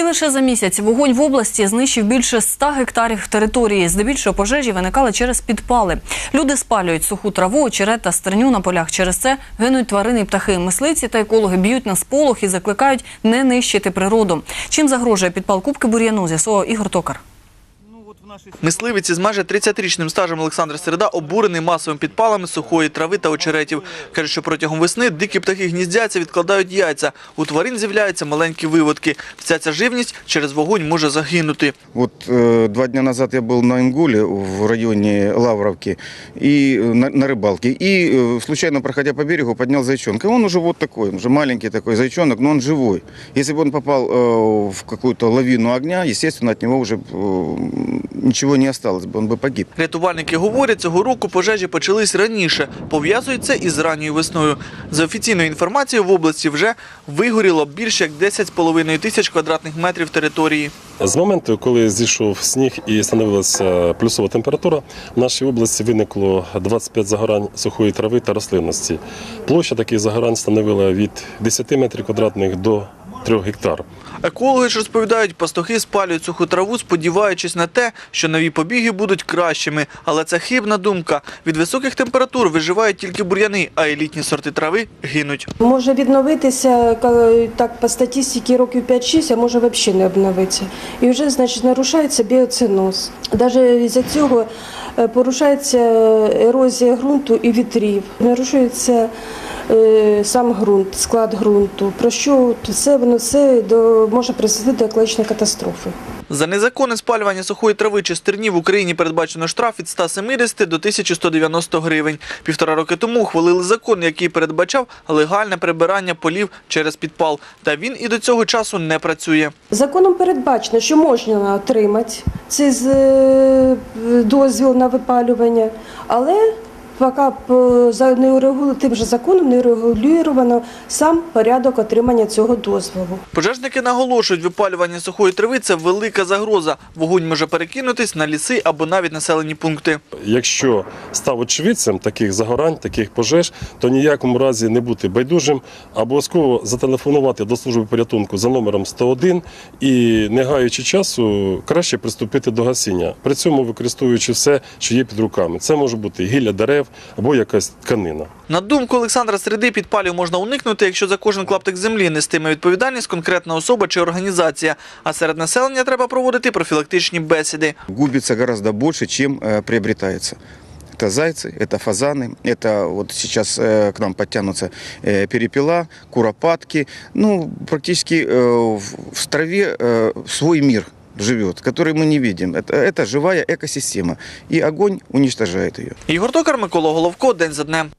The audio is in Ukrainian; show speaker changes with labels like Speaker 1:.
Speaker 1: І лише за місяць вогонь в області знищив більше 100 гектарів території. Здебільшого пожежі виникали через підпали. Люди спалюють суху траву, очерет та стерню на полях. Через це гинуть тварини і птахи. Мисливці та екологи б'ють на сполох і закликають не нищити природу. Чим загрожує підпал кубки бур'яну, з'ясовував Ігор Токар.
Speaker 2: Мисливець із майже 30-річним стажем Олександр Середа обурений масовими підпалами сухої трави та очеретів. Каже, що протягом весни дикі птахи гніздяться, відкладають яйця. У тварин з'являються маленькі виводки. Вся ця живність через вогонь може загинути.
Speaker 3: Вот э, два дня назад я был на Ингуле в районе Лавровки и э, на, на рыбалке. И э, случайно, проходя по берегу, поднял зайчонка. И он уже вот такой, он уже маленький такой зайчонок, но он живой. Если бы он попал э, в какую-то лавину огня, естественно, от него уже э, ничего не осталось бы, он бы погиб.
Speaker 2: Рятувальники говорять, цього року пожежі почались раніше. Пов'язують це із ранньою весною. За офіційною інформацією, в області вже вигоріло більше як 10,5 тисяч квадратних метрів території.
Speaker 4: З моменту, коли зійшов сніг і становилася плюсова температура, в нашій області виникло 25 загорань сухої трави та рослинності. Площа таких загорань становила від 10 метрів квадратних до 3 гектар.
Speaker 2: Екологи ж розповідають, пастухи спалюють суху траву, сподіваючись на те, що нові побіги будуть кращими. Але це хибна думка. Від високих температур виживають тільки бур'яни, а елітні сорти трави гинуть.
Speaker 5: Може відновитися ка- так по статистиці років 5-6, а може взагалі не обновитися. І вже значить нарушається біоциноз. Навіть з-за цього е, порушається ерозія ґрунту і вітрів. Нарушується е, сам ґрунт, склад ґрунту. Про що це воно все до може призвести до екологічної катастрофи.
Speaker 2: За незаконне спалювання сухої трави чи стерні в Україні передбачено штраф від 170 до 1190 гривень. Півтора роки тому ухвалили закон, який передбачав легальне прибирання полів через підпал. Та він і до цього часу не працює.
Speaker 5: Законом передбачено, що можна отримати цей е, дозвіл на випалювання, але поки за- не урегулю- тим же законом не регулювано сам порядок отримання цього дозволу.
Speaker 2: Пожежники наголошують, випалювання сухої трави – це велика загроза. Вогонь може перекинутись на ліси або навіть населені пункти.
Speaker 4: Якщо став очевидцем таких загорань, таких пожеж, то ніякому разі не бути байдужим, обов'язково зателефонувати до служби порятунку за номером 101 і, не гаючи часу, краще приступити до гасіння, при цьому використовуючи все, що є під руками. Це може бути гілля дерев або якась тканина.
Speaker 2: На думку Олександра Середи, підпалів можна уникнути, якщо за кожен клаптик землі нестиме відповідальність конкретна особа чи організація. А серед населення треба проводити профілактичні бесіди.
Speaker 3: Губится гораздо больше, чем э, приобретается. Это зайцы, это фазаны, это вот сейчас э, к нам подтянутся э, перепела, куропатки. Ну, практически э, в, в траве э, свой мир живет, который мы не видим. Это, это живая экосистема. И огонь уничтожает ее.
Speaker 2: Ігор Токар, Микола Головко. День за днем.